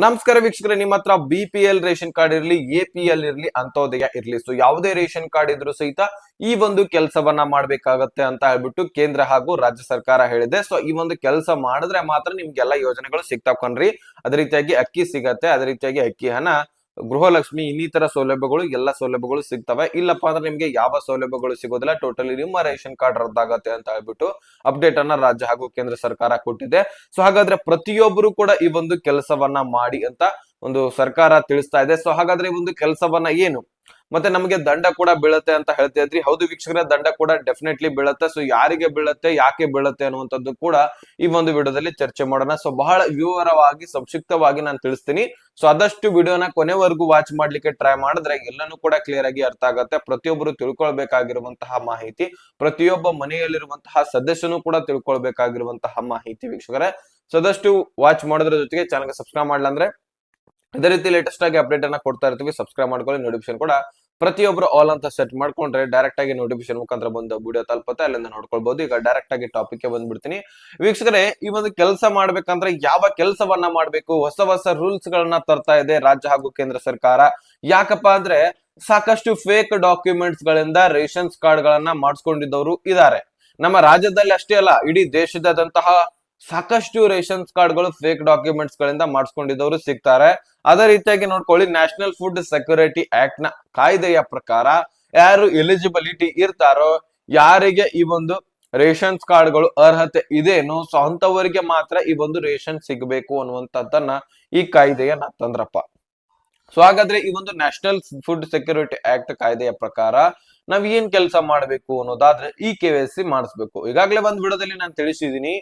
ನಮಸ್ಕಾರ ವೀಕ್ಷಕರೇ, ನಿಮ್ಮ ಹತ್ರ B P L ration card ಇರಲಿ ಎ ಪಿ ಎಲ್ ಇರಲಿ ಅಂತೋದಯ ಇರಲಿ. ಸೊ ಯಾವುದೇ ರೇಷನ್ ಕಾರ್ಡ್ ಇದ್ರೂ ಸಹಿತ ಈ ಒಂದು ಕೆಲಸವನ್ನ ಮಾಡ್ಬೇಕಾಗತ್ತೆ ಅಂತ ಹೇಳ್ಬಿಟ್ಟು ಕೇಂದ್ರ ಹಾಗೂ ರಾಜ್ಯ ಸರ್ಕಾರ ಹೇಳಿದೆ. ಸೊ ಈ ಒಂದು ಕೆಲಸ ಮಾಡಿದ್ರೆ ಮಾತ್ರ ನಿಮ್ಗೆಲ್ಲ ಯೋಜನೆಗಳು ಸಿಗ್ತಾವ್ ಕಣ್ರಿ. ಅದೇ ರೀತಿಯಾಗಿ ಅಕ್ಕಿ ಸಿಗತ್ತೆ, ಅದೇ ರೀತಿಯಾಗಿ ಅಕ್ಕಿ ಹಣ ಗೃಹಲಕ್ಷ್ಮಿ, ಇನ್ನಿತರ ಸೌಲಭ್ಯಗಳು, ಎಲ್ಲ ಸೌಲಭ್ಯಗಳು ಸಿಗ್ತವೆ. ಇಲ್ಲಪ್ಪ ಅಂದ್ರೆ ನಿಮ್ಗೆ ಯಾವ ಸೌಲಭ್ಯಗಳು ಸಿಗೋದಿಲ್ಲ. ಟೋಟಲಿ ನಿಮ್ಮ ರೇಷನ್ ಕಾರ್ಡ್ ರದ್ದಾಗತ್ತೆ ಅಂತ ಹೇಳ್ಬಿಟ್ಟು ಅಪ್ಡೇಟ್ ಅನ್ನ ರಾಜ್ಯ ಹಾಗೂ ಕೇಂದ್ರ ಸರ್ಕಾರ ಕೊಟ್ಟಿದೆ. ಸೊ ಹಾಗಾದ್ರೆ ಪ್ರತಿಯೊಬ್ಬರು ಕೂಡ ಈ ಒಂದು ಕೆಲಸವನ್ನ ಮಾಡಿ ಅಂತ ಒಂದು ಸರ್ಕಾರ ತಿಳಿಸ್ತಾ ಇದೆ. ಸೊ ಹಾಗಾದ್ರೆ ಈ ಒಂದು ಕೆಲಸವನ್ನ ಏನು ಮತ್ತೆ ನಮಗೆ ದಂಡ ಕೂಡ ಬೀಳತ್ತೆ ಅಂತ ಹೇಳ್ತಾ ಇದ್ರಿ. ಹೌದು ವೀಕ್ಷಕರ, ದಂಡ ಕೂಡ ಡೆಫಿನೆಟ್ಲಿ ಬೀಳತ್ತೆ. ಸೊ ಯಾರಿಗೆ ಬೀಳತ್ತೆ, ಯಾಕೆ ಬೀಳತ್ತೆ ಅನ್ನುವಂಥದ್ದು ಕೂಡ ಈ ಒಂದು ವಿಡಿಯೋದಲ್ಲಿ ಚರ್ಚೆ ಮಾಡೋಣ. ಸೊ ಬಹಳ ವಿವರವಾಗಿ, ಸಂಕ್ಷಿಪ್ತವಾಗಿ ನಾನು ತಿಳಿಸ್ತೀನಿ. ಸೊ ಆದಷ್ಟು ವಿಡಿಯೋನ ಕೊನೆವರೆಗೂ ವಾಚ್ ಮಾಡ್ಲಿಕ್ಕೆ ಟ್ರೈ ಮಾಡಿದ್ರೆ ಎಲ್ಲನೂ ಕೂಡ ಕ್ಲಿಯರ್ ಆಗಿ ಅರ್ಥ ಆಗುತ್ತೆ. ಪ್ರತಿಯೊಬ್ಬರು ತಿಳ್ಕೊಳ್ಬೇಕಾಗಿರುವಂತಹ ಮಾಹಿತಿ, ಪ್ರತಿಯೊಬ್ಬ ಮನೆಯಲ್ಲಿರುವಂತಹ ಸದಸ್ಯನು ಕೂಡ ತಿಳ್ಕೊಳ್ಬೇಕಾಗಿರುವಂತಹ ಮಾಹಿತಿ ವೀಕ್ಷಕರೇ. ಸೊ ಆದಷ್ಟು ವಾಚ್ ಮಾಡೋದ್ರ ಜೊತೆಗೆ ಚಾನಲ್ಗೆ ಸಬ್ಸ್ಕ್ರೈಬ್ ಮಾಡಲ್ಲ ಅಂದ್ರೆ ಇದೇ ರೀತಿ ಲೇಟೆಸ್ಟ್ ಆಗಿ ಅಪ್ಡೇಟ್ ಅನ್ನ ಕೊಡ್ತಾ ಇರ್ತೀವಿ. ಸಬ್ಸ್ಕ್ರೈಬ್ ಮಾಡ್ಕೊಳ್ಳಿ. ನೋಟಿಫಿಕೇಶನ್ ಕೂಡ ಪ್ರತಿಯೊಬ್ಬರು ಆಲ್ ಅಂತ ಸೆಟ್ ಮಾಡ್ಕೊಂಡ್ರೆ ಡೈರೆಕ್ಟ್ ಆಗಿ ನೋಟಿಫಿಕೇಶನ್ ಮುಖಾಂತರ ಬಂದು ವಿಡಿಯೋ ತಲುಪುತ್ತೆ. ಅಲ್ಲಿಂದ ನೋಡ್ಕೊಳ್ಬಹುದು ಈಗ ಡೈರೆಕ್ಟ್ ಆಗಿ ಟಾಪಿಕ್ ಬಂದ್ಬಿಡ್ತೀನಿ. ವೀಕ್ಷಕರೇ, ಈ ಒಂದು ಕೆಲಸ ಮಾಡ್ಬೇಕಂದ್ರೆ ಯಾವ ಕೆಲಸವನ್ನ ಮಾಡ್ಬೇಕು? ಹೊಸ ಹೊಸ ರೂಲ್ಸ್ ಗಳನ್ನ ತರ್ತಾ ಇದೆ ರಾಜ್ಯ ಹಾಗೂ ಕೇಂದ್ರ ಸರ್ಕಾರ. ಯಾಕಪ್ಪ ಅಂದ್ರೆ ಸಾಕಷ್ಟು ಫೇಕ್ ಡಾಕ್ಯುಮೆಂಟ್ಸ್ ಗಳಿಂದ ರೇಷನ್ಸ್ ಕಾರ್ಡ್ ಗಳನ್ನ ಮಾಡಿಸ್ಕೊಂಡಿದ್ದವರು ಇದ್ದಾರೆ ನಮ್ಮ ರಾಜ್ಯದಲ್ಲಿ ಅಷ್ಟೇ ಅಲ್ಲ, ಇಡೀ ದೇಶದಾದಂತಹ ಸಾಕಷ್ಟು ಕಾರ್ಡ್ ಕಾರ್ಡ್ಗಳು ಫೇಕ್ ಡಾಕ್ಯುಮೆಂಟ್ಸ್ ಗಳಿಂದ ಮಾಡಿಸ್ಕೊಂಡಿದ್ದವರು ಸಿಗ್ತಾರೆ. ಅದೇ ರೀತಿಯಾಗಿ ನೋಡ್ಕೊಳ್ಳಿ ನ್ಯಾಷನಲ್ ಫುಡ್ ಸೆಕ್ಯೂರಿಟಿ ಆಕ್ಟ್ನ ಕಾಯ್ದೆಯ ಪ್ರಕಾರ ಯಾರು ಎಲಿಜಿಬಿಲಿಟಿ ಇರ್ತಾರೋ, ಯಾರಿಗೆ ಈ ಒಂದು ರೇಷನ್ಸ್ ಕಾರ್ಡ್ಗಳು ಅರ್ಹತೆ ಇದೇನೋ ಸೊ ಅಂತವರಿಗೆ ಮಾತ್ರ ಈ ಒಂದು ರೇಷನ್ ಸಿಗಬೇಕು ಅನ್ನುವಂಥದ್ದನ್ನ ಈ ಕಾಯ್ದೆಯನ್ನ ತಂದ್ರಪ್ಪ. ಸೊ ಹಾಗಾದ್ರೆ ಈ ಒಂದು ನ್ಯಾಷನಲ್ ಫುಡ್ ಸೆಕ್ಯೂರಿಟಿ ಆಕ್ಟ್ ಕಾಯ್ದೆಯ ಪ್ರಕಾರ ನಾವ್ ಏನ್ ಕೆಲಸ ಮಾಡ್ಬೇಕು ಅನ್ನೋದಾದ್ರೆ ಈ ಕೆ ವೈ ಸಿ ಮಾಡಿಸ್ಬೇಕು. ಈಗಾಗಲೇ ಒಂದ್ ಬಿಡೋದಲ್ಲಿ ನಾನು ತಿಳಿಸಿದೀನಿ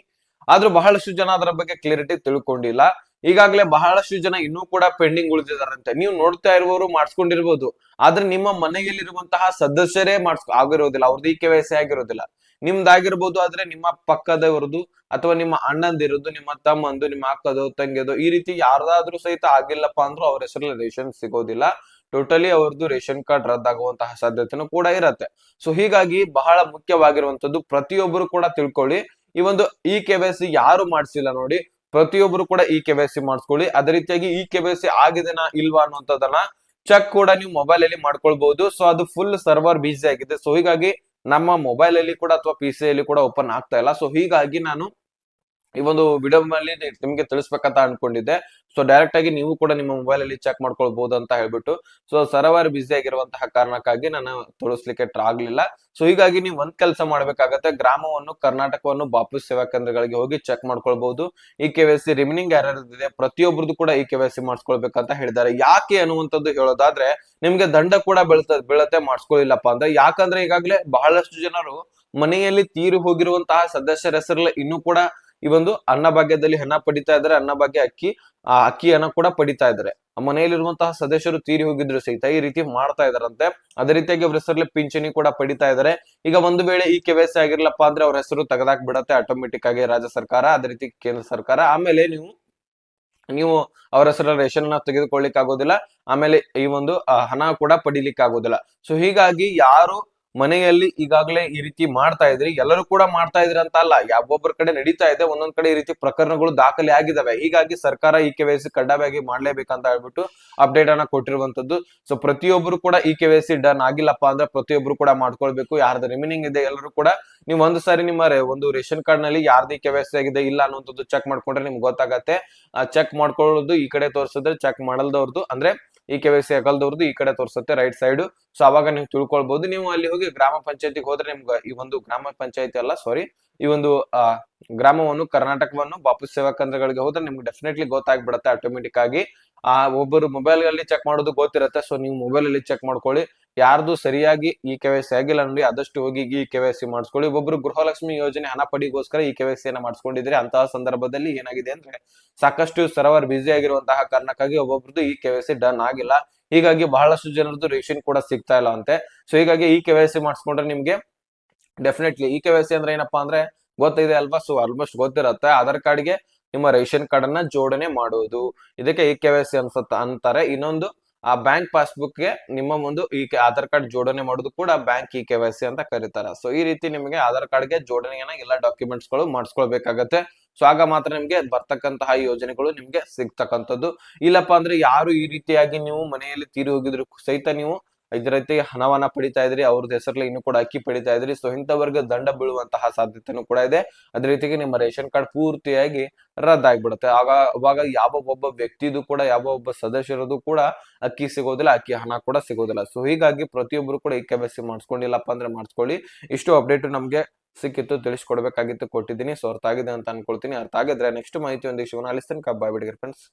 ಆದ್ರೂ ಬಹಳಷ್ಟು ಜನ ಅದರ ಬಗ್ಗೆ ಕ್ಲಿಯರಿಟಿ ತಿಳ್ಕೊಂಡಿಲ್ಲ. ಈಗಾಗಲೇ ಬಹಳಷ್ಟು ಜನ ಇನ್ನೂ ಕೂಡ ಪೆಂಡಿಂಗ್ ಉಳಿದಿದಾರಂತೆ ನೀವು ನೋಡ್ತಾ ಇರುವವರು ಮಾಡಿಸ್ಕೊಂಡಿರ್ಬೋದು. ಆದ್ರೆ ನಿಮ್ಮ ಮನೆಯಲ್ಲಿರುವಂತಹ ಸದಸ್ಯರೇ ಮಾಡಿಸ್, ಆಗಿರೋದಿಲ್ಲ. ಅವ್ರದ್ದು ಈ ಕೆ ವೈ ಆಗಿರೋದಿಲ್ಲ. ನಿಮ್ದಾಗಿರ್ಬೋದು ಆದ್ರೆ ನಿಮ್ಮ ಪಕ್ಕದವರದು ಅಥವಾ ನಿಮ್ಮ ಅಣ್ಣಂದಿರೋದು ನಿಮ್ಮ ತಮ್ಮಂದು, ನಿಮ್ಮ ಅಕ್ಕದು, ತಂಗಿದು ಈ ರೀತಿ ಯಾರ್ದಾದ್ರೂ ಸಹಿತ ಆಗಿಲ್ಲಪ್ಪ ಅಂದ್ರೂ ಅವ್ರ ಹೆಸರಲ್ಲಿ ರೇಷನ್ ಸಿಗೋದಿಲ್ಲ. ಟೋಟಲಿ ಅವ್ರದ್ದು ರೇಷನ್ ಕಾರ್ಡ್ ರದ್ದಾಗುವಂತಹ ಸಾಧ್ಯತೆನೂ ಕೂಡ ಇರತ್ತೆ. ಸೊ ಹೀಗಾಗಿ ಬಹಳ ಮುಖ್ಯವಾಗಿರುವಂತದ್ದು ಪ್ರತಿಯೊಬ್ಬರು ಕೂಡ ತಿಳ್ಕೊಳ್ಳಿ. ಈ ಒಂದು ಇ ಕೆ ಸಿ ಯಾರು ಮಾಡಿಸಿಲ್ಲ ನೋಡಿ, ಪ್ರತಿಯೊಬ್ಬರು ಕೂಡ ಇ ಕೆ ವೈ ಮಾಡಿಸ್ಕೊಳ್ಳಿ. ಅದೇ ರೀತಿಯಾಗಿ ಇ ಕೆ ಸಿ ಆಗಿದೆನಾ ಇಲ್ವಾ ಅನ್ನುವಂಥದ್ದನ್ನ ಚೆಕ್ ಕೂಡ ನೀವು ಮೊಬೈಲ್ ಅಲ್ಲಿ ಮಾಡ್ಕೊಳ್ಬಹುದು ಸೊ ಅದು ಫುಲ್ ಸರ್ವರ್ ಬಿಸಿ ಆಗಿದೆ. ಸೊ ಹೀಗಾಗಿ ನಮ್ಮ ಮೊಬೈಲ್ ಅಲ್ಲಿ ಕೂಡ ಅಥವಾ ಪಿ ಸಿ ಅಲ್ಲಿ ಕೂಡ ಓಪನ್ ಆಗ್ತಾ ಇಲ್ಲ. ಸೊ ಹೀಗಾಗಿ ನಾನು ಈ ಒಂದು ವಿಡಿಯೋ ಮೇಲೆ ನಿಮ್ಗೆ ತಿಳಿಸ್ಬೇಕಂತ ಅನ್ಕೊಂಡಿದ್ದೆ. ಸೊ ಡೈರೆಕ್ಟ್ ಆಗಿ ನೀವು ಕೂಡ ನಿಮ್ಮ ಮೊಬೈಲ್ ಅಲ್ಲಿ ಚೆಕ್ ಮಾಡ್ಕೊಳ್ಬಹುದು ಅಂತ ಹೇಳ್ಬಿಟ್ಟು. ಸೊ ಸರ್ವರ್ ಬ್ಯುಸಿ ಆಗಿರುವಂತಹ ಕಾರಣಕ್ಕಾಗಿ ನಾನು ತೋರಿಸ್ಲಿಕ್ಕೆ ಆಗ್ಲಿಲ್ಲ. ಸೊ ಹೀಗಾಗಿ ನೀವು ಒಂದ್ ಕೆಲಸ ಮಾಡ್ಬೇಕಾಗತ್ತೆ. ಗ್ರಾಮವನ್ನು, ಕರ್ನಾಟಕವನ್ನು ವಾಪಸ್ ಸೇವಾ ಕೇಂದ್ರಗಳಿಗೆ ಹೋಗಿ ಚೆಕ್ ಮಾಡ್ಕೊಳ್ಬಹುದು ಈ ಕೆ ವೈ ಸಿ ರಿಮಿನಿಂಗ್ ಇದೆ ಪ್ರತಿಯೊಬ್ಬರದ್ದು ಕೂಡ ಈ ಕೆ ವೈ ಸಿ ಮಾಡಿಸ್ಕೊಳ್ಬೇಕಂತ ಹೇಳಿದ್ದಾರೆ. ಯಾಕೆ ಅನ್ನುವಂಥದ್ದು ಹೇಳೋದಾದ್ರೆ, ನಿಮ್ಗೆ ದಂಡ ಕೂಡ ಬೀಳ್ತ, ಬೀಳತ್ತೆ ಮಾಡಿಸ್ಕೊಳ್ಳಿಲ್ಲಪ್ಪ ಅಂದ್ರೆ ಯಾಕಂದ್ರೆ ಈಗಾಗಲೇ ಬಹಳಷ್ಟು ಜನರು ಮನೆಯಲ್ಲಿ ತೀರಿ ಹೋಗಿರುವಂತಹ ಸದಸ್ಯರ ಹೆಸರಲ್ಲಿ ಇನ್ನೂ ಕೂಡ ಈ ಒಂದು ಅನ್ನಭಾಗ್ಯದಲ್ಲಿ ಹಣ ಪಡಿತಾ ಇದ್ದಾರೆ ಅನ್ನಭಾಗ್ಯ ಅಕ್ಕಿ, ಆ ಅಕ್ಕಿಯನ್ನ ಕೂಡ ಪಡಿತಾ ಇದ್ದಾರೆ. ಮನೆಯಲ್ಲಿರುವಂತಹ ಸದಸ್ಯರು ತೀರಿ ಹೋಗಿದ್ರು ಸಹಿತ, ಈ ರೀತಿ ಮಾಡ್ತಾ ಇದಾರಂತೆ ಅದೇ ರೀತಿಯಾಗಿ ಅವ್ರ ಹೆಸರಲ್ಲಿ ಪಿಂಚಣಿ ಕೂಡ ಪಡಿತಾ ಇದ್ದಾರೆ. ಈಗ ಒಂದು ವೇಳೆ ಈ ಕೆ ಆಗಿರ್ಲಪ್ಪ ಅಂದ್ರೆ ಅವ್ರ ಹೆಸರು ತೆಗೆದಾಕ್ ಬಿಡತ್ತೆ ಆಟೋಮೆಟಿಕ್ ಆಗಿ ರಾಜ್ಯ ಸರ್ಕಾರ, ಅದೇ ರೀತಿ ಕೇಂದ್ರ ಸರ್ಕಾರ. ಆಮೇಲೆ ನೀವು ನೀವು ಅವರ ಹೆಸರ ರೇಷನ್ನ ತೆಗೆದುಕೊಳ್ಳಿಕ್ ಆಗೋದಿಲ್ಲ ಆಮೇಲೆ ಈ ಒಂದು ಹಣ ಕೂಡ ಪಡಿಲಿಕ್ಕೆ ಆಗೋದಿಲ್ಲ ಸೊ ಹೀಗಾಗಿ ಯಾರು ಮನೆಯಲ್ಲಿ ಈಗಾಗಲೇ ಈ ರೀತಿ ಮಾಡ್ತಾ ಇದ್ರಿ. ಎಲ್ಲರೂ ಕೂಡ ಮಾಡ್ತಾ ಇದ್ರಿ ಅಂತ ಅಲ್ಲ ಯಾವೊಬ್ಬರ ಕಡೆ ನಡೀತಾ ಇದೆ. ಒಂದೊಂದ್ ಕಡೆ ಈ ರೀತಿ ಪ್ರಕರಣಗಳು ದಾಖಲೆ ಆಗಿದಾವೆ. ಹೀಗಾಗಿ ಸರ್ಕಾರ ಈ ಕೆ ವೈ ಸಿ ಕಡ್ಡಾಯವಾಗಿ ಮಾಡ್ಲೇಬೇಕಂತ ಹೇಳ್ಬಿಟ್ಟು ಅಪ್ಡೇಟ್ ಅನ್ನ ಕೊಟ್ಟಿರುವಂತದ್ದು. ಸೊ ಪ್ರತಿಯೊಬ್ಬರು ಕೂಡ ಈ ಕೆ ವೈ ಸಿ ಡನ್ ಆಗಿಲ್ಲಪ್ಪ ಅಂದ್ರೆ ಪ್ರತಿಯೊಬ್ಬರು ಕೂಡ ಮಾಡ್ಕೊಳ್ಬೇಕು. ಯಾರ್ದು ರಿಮೈನಿಂಗ್ ಇದೆ ಎಲ್ಲರೂ ಕೂಡ ನೀವು ಒಂದು ಸಾರಿ ನಿಮ್ಮ ಒಂದು ರೇಷನ್ ಕಾರ್ಡ್ನಲ್ಲಿ ಯಾರ್ದು ಕೆ ವೈಸಿ ಆಗಿದೆ ಇಲ್ಲ ಅನ್ನುವಂಥದ್ದು ಚೆಕ್ ಮಾಡ್ಕೊಂಡ್ರೆ ನಿಮ್ಗೆ ಗೊತ್ತಾಗತ್ತೆ. ಚೆಕ್ ಮಾಡ್ಕೊಳ್ಳೋದು ಈ ಕಡೆ ತೋರಿಸಿದ್ರೆ ಚೆಕ್ ಮಾಡಲ್ದವ್ರದ್ದು ಅಂದ್ರೆ ಈ ಕೆ ವೈ ಸಿ ಅಗಲ್ದವ್ರದ್ದು ಈ ಕಡೆ ತೋರಿಸುತ್ತೆ ರೈಟ್ ಸೈಡ್ ಸೊ ಅವಾಗ ನೀವು ತಿಳ್ಕೊಳ್ಬಹುದು ನೀವು ಅಲ್ಲಿ ಹೋಗಿ ಗ್ರಾಮ ಪಂಚಾಯತಿಗೆ ಹೋದ್ರೆ ನಿಮ್ಗೆ ಈ ಒಂದು ಗ್ರಾಮ ಪಂಚಾಯತಿ ಅಲ್ಲ ಸಾರಿ ಈ ಒಂದು ಗ್ರಾಮವನ್ನು, ಕರ್ನಾಟಕವನ್ನು ಬಾಪು ಸೇವಾ ಕೇಂದ್ರಗಳಿಗೆ ಹೋದ್ರೆ ನಿಮ್ಗೆ ಡೆಫಿನೆಟ್ಲಿ ಗೊತ್ತಾಗ್ಬಿಡುತ್ತೆ ಆಟೋಮೆಟಿಕ್ ಆಗಿ. ಆ, ಒಬ್ಬರು ಮೊಬೈಲ್ ಅಲ್ಲಿ ಚೆಕ್ ಮಾಡೋದು ಗೊತ್ತಿರುತ್ತೆ. ಸೊ ನೀವು ಮೊಬೈಲ್ ಅಲ್ಲಿ ಚೆಕ್ ಮಾಡ್ಕೊಳ್ಳಿ. ಯಾರ್ದು ಸರಿಯಾಗಿ ಈ ಕೆ ವೈ ಸಿ ಆಗಿಲ್ಲ ನೋಡಿ, ಆದಷ್ಟು ಹೋಗಿ ಈ ಕೆ ವೈ ಸಿ ಮಾಡಿಸ್ಕೊಳ್ಳಿ. ಒಬ್ಬೊಬ್ರು ಗೃಹಲಕ್ಷ್ಮಿ ಯೋಜನೆ ಹಣ ಪಡಿಗೋಸ್ಕರ ಈ ಕೆ ವೈ ಸಿ ಅನ್ನ ಮಾಡಿಸ್ಕೊಂಡಿದ್ರೆ ಅಂತಹ ಸಂದರ್ಭದಲ್ಲಿ ಏನಾಗಿದೆ ಅಂದ್ರೆ ಸಾಕಷ್ಟು ಸರ್ವರ್ ಬ್ಯುಸಿ ಆಗಿರುವಂತಹ ಕಾರಣಕ್ಕಾಗಿ ಒಬ್ಬೊಬ್ರದ್ದು ಈ ಕೆ ವೈ ಸಿ ಡನ್ ಆಗಿಲ್ಲ. ಹೀಗಾಗಿ ಬಹಳಷ್ಟು ಜನರದ್ದು ರೇಷನ್ ಕೂಡ ಸಿಗ್ತಾ ಇಲ್ಲ ಅಂತೆ. ಸೊ ಹೀಗಾಗಿ ಈ ಕೆ ವೈ ಸಿ ಮಾಡಿಸ್ಕೊಂಡ್ರೆ ನಿಮ್ಗೆ ಡೆಫಿನೆಟ್ಲಿ ಈ ಕೆ ವೈ ಸಿ ಅಂದ್ರೆ ಏನಪ್ಪಾ ಅಂದ್ರೆ ಗೊತ್ತಿದೆ ಅಲ್ವಾ? So almost ಗೊತ್ತಿರತ್ತೆ. ಆಧಾರ್ ಕಾರ್ಡ್ಗೆ ನಿಮ್ಮ ರೇಷನ್ ಕಾರ್ಡ್ ಅನ್ನ ಜೋಡಣೆ ಮಾಡುವುದು ಇದಕ್ಕೆ ಈ ಕೆ ವೈ ಸಿ ಅನ್ಸುತ್ತ ಅಂತಾರೆ. ಇನ್ನೊಂದು ಆ ಬ್ಯಾಂಕ್ ಪಾಸ್ಬುಕ್ಗೆ ನಿಮ್ಮ ಒಂದು ಈ ಆಧಾರ್ ಕಾರ್ಡ್ ಜೋಡಣೆ ಮಾಡೋದು ಕೂಡ bank E K Y C ಅಂತ ಕರೀತಾರೆ. ಸೊ, ಈ ರೀತಿ ನಿಮಗೆ ಆಧಾರ್ ಕಾರ್ಡ್ಗೆ ಜೋಡಣೆಯನ್ನ ಎಲ್ಲ ಡಾಕ್ಯುಮೆಂಟ್ಸ್ಗಳು ಮಾಡಿಸ್ಕೊಳ್ಬೇಕಾಗತ್ತೆ. ಸೊ, ಆಗ ಮಾತ್ರ ನಿಮ್ಗೆ ಬರ್ತಕ್ಕಂತಹ ಯೋಜನೆಗಳು ನಿಮ್ಗೆ ಸಿಗ್ತಕ್ಕಂಥದ್ದು. ಇಲ್ಲಪ್ಪ ಅಂದ್ರೆ ಯಾರು ಈ ರೀತಿಯಾಗಿ ನೀವು ಮನೆಯಲ್ಲಿ ತೀರಿ ಹೋಗಿದ್ರು ಸಹಿತ ನೀವು ಇದ್ರ ರೀತಿ ಹಣವನ್ನ ಪಡಿತಾ ಇದ್ರಿ ಅವ್ರದ್ದು ಹೆಸರಲ್ಲಿ ಇನ್ನು ಕೂಡ ಅಕ್ಕಿ ಪಡಿತಾ ಇದ್ರಿ. ಸೊ ಇಂಥವರ್ಗ ದಂಡ ಬೀಳುವಂತಹ ಸಾಧ್ಯತೆನೂ ಕೂಡ ಇದೆ. ಅದೇ ರೀತಿಗೆ ನಿಮ್ಮ ರೇಷನ್ ಕಾರ್ಡ್ ಪೂರ್ತಿಯಾಗಿ ರದ್ದಾಗ್ಬಿಡುತ್ತೆ. ಆಗ ಅವಾಗ ಯಾವ ಒಬ್ಬ ವ್ಯಕ್ತಿದು ಕೂಡ, ಯಾವ ಒಬ್ಬ ಸದಸ್ಯರದು ಕೂಡ ಅಕ್ಕಿ ಸಿಗೋದಿಲ್ಲ, ಅಕ್ಕಿ ಹಣ ಕೂಡ ಸಿಗೋದಿಲ್ಲ. ಸೊ ಹೀಗಾಗಿ ಪ್ರತಿಯೊಬ್ಬರು ಕೂಡ ಈ ಕೆ ಸಿ ಮಾಡಿಸ್ಕೊಂಡಿಲ್ಲಪ್ಪ ಅಂದ್ರೆ ಮಾಡಿಸ್ಕೊಳ್ಳಿ. ಇಷ್ಟು ಅಪ್ಡೇಟ್ ನಮಗೆ ಸಿಕ್ಕಿತ್ತು, ತಿಳಿಸ್ಕೊಡ್ಬೇಕಾಗಿತ್ತು, ಕೊಟ್ಟಿದ್ದೀನಿ. ಸೊ ಅರ್ಥ ಆಗಿದೆ ಅಂತ ಅನ್ಕೊಳ್ತೀನಿ. ಅರ್ಥ ಆಗಿದ್ರೆ ನೆಕ್ಸ್ಟ್ ಮಾಹಿತಿ ಒಂದಿಗೆ ಶಿವನ ಅಲಿಸ್ತೇನೆ ಕಬ್ಬಾಯ್ ಬಿಡಿಗೆ ಫ್ರೆಂಡ್ಸ್